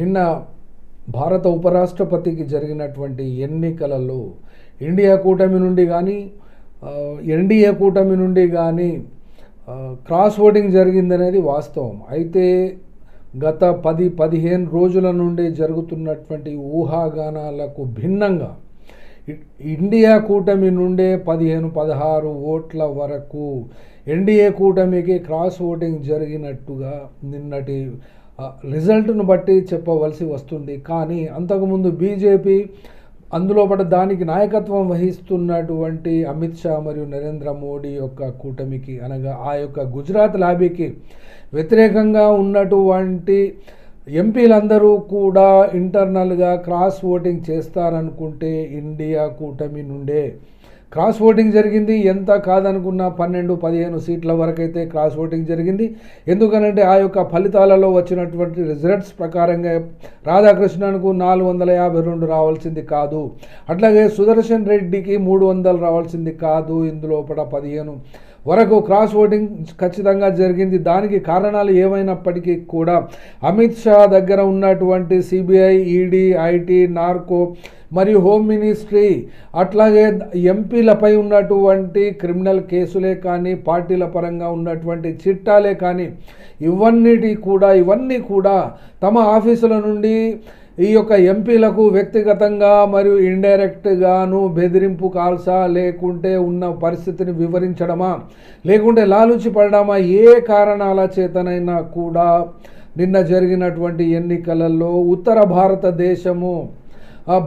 నిన్న భారత ఉపరాష్ట్రపతికి జరిగినటువంటి ఎన్నికలలో ఇండియా కూటమి నుండి కానీ ఎన్డీఏ కూటమి నుండి కానీ క్రాస్ ఓటింగ్ జరిగిందనేది వాస్తవం. అయితే గత పది పదిహేను రోజుల నుండి జరుగుతున్నటువంటి ఊహాగానాలకు భిన్నంగా ఇండియా కూటమి నుండే పదిహేను పదహారు ఓట్ల వరకు ఎన్డీఏ కూటమికి క్రాస్ ఓటింగ్ జరిగినట్టుగా నిన్నటి రిజల్ట్ను బట్టి చెప్పవలసి వస్తుంది. కానీ అంతకుముందు బీజేపీ అందులో పడ దానికి నాయకత్వం వహిస్తున్నటువంటి అమిత్ షా మరియు నరేంద్ర మోడీ యొక్క కూటమికి అనగా ఆ యొక్క గుజరాత్ లాబీకి వ్యతిరేకంగా ఉన్నటువంటి ఎంపీలందరూ కూడా ఇంటర్నల్గా క్రాస్ ఓటింగ్ చేస్తారనుకుంటే ఇండియా కూటమి నుండే క్రాస్ ఓటింగ్ జరిగింది. ఎంత కాదనుకున్నా పన్నెండు పదిహేను సీట్ల వరకైతే క్రాస్ ఓటింగ్ జరిగింది. ఎందుకనంటే ఆ యొక్క ఫలితాలలో వచ్చినటువంటి రిజల్ట్స్ ప్రకారంగా రాధాకృష్ణన్కు నాలుగు వందల యాభై రెండు రావాల్సింది కాదు. అట్లాగే సుదర్శన్ రెడ్డికి మూడు వందలు రావాల్సింది కాదు. ఇందులోపల పదిహేను వరకు క్రాస్ ఓటింగ్ ఖచ్చితంగా జరిగింది. దానికి కారణాలు ఏమైనప్పటికీ కూడా అమిత్ షా దగ్గర ఉన్నటువంటి సిబిఐ ఈడీ ఐటీ నార్కో మరియు హోమ్ మినిస్ట్రీ అట్లాగే ఎంపీలపై ఉన్నటువంటి క్రిమినల్ కేసులే కానీ పార్టీల పరంగా ఉన్నటువంటి చిట్టాలే కానీ ఇవన్నిటి కూడా ఇవన్నీ కూడా తమ ఆఫీసుల నుండి ఈ యొక్క ఎంపీలకు వ్యక్తిగతంగా మరియు ఇండైరెక్ట్గాను బెదిరింపు కాల్సా లేకుంటే ఉన్న పరిస్థితిని వివరించడమా? లేకుంటే లాలుచి పడడమా? ఏ కారణాల చేతనైనా కూడా నిన్న జరిగినటువంటి ఎన్నికలలో ఉత్తర భారతదేశము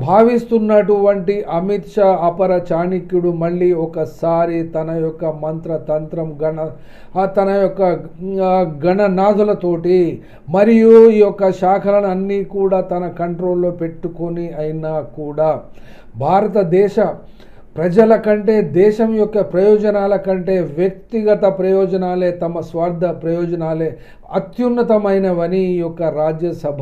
భావిస్తున్నటువంటి అమిత్ షా అపర చాణిక్యుడు మళ్ళీ ఒకసారి తన యొక్క మంత్రతంత్రం గణ తన యొక్క గణనాథులతోటి మరియు ఈ యొక్క శాఖలను అన్నీ కూడా తన కంట్రోల్లో పెట్టుకొని అయినా కూడా భారతదేశ ప్రజల కంటే దేశం యొక్క ప్రయోజనాల కంటే వ్యక్తిగత ప్రయోజనాలే తమ స్వార్థ ప్రయోజనాలే అత్యున్నతమైనవని ఈ యొక్క రాజ్యసభ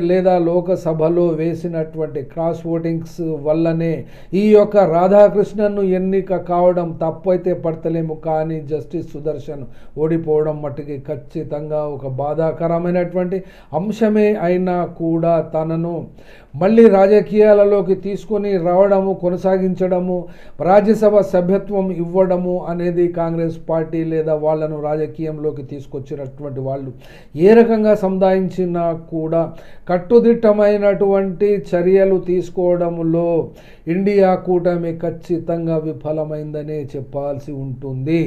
లేదా లోకసభలో వేసినటువంటి క్రాస్ ఓటింగ్స్ వల్లనే ఈ యొక్క రాధాకృష్ణన్ను ఎన్నిక కావడం తప్పైతే పడతలేము. కానీ జస్టిస్ సుదర్శన్ ఓడిపోవడం మట్టుకి ఖచ్చితంగా ఒక బాధాకరమైనటువంటి అంశమే అయినా కూడా తనను మళ్ళీ రాజకీయాలలోకి తీసుకొని రావడము కొనసాగించడము రాజ్యసభ సభ్యత్వం ఇవ్వడము అనేది కాంగ్రెస్ పార్టీ లేదా వాళ్ళను రాజకీయంలోకి తీసుకొచ్చినటువంటి వాళ్ళు ఏ రకంగా సముదాయించినా కూడా కట్టుదిట్టమైనటువంటి చర్యలు తీసుకోవడంలో ఇండియా కూటమి ఖచ్చితంగా విఫలమైందనే చెప్పాల్సి ఉంటుంది.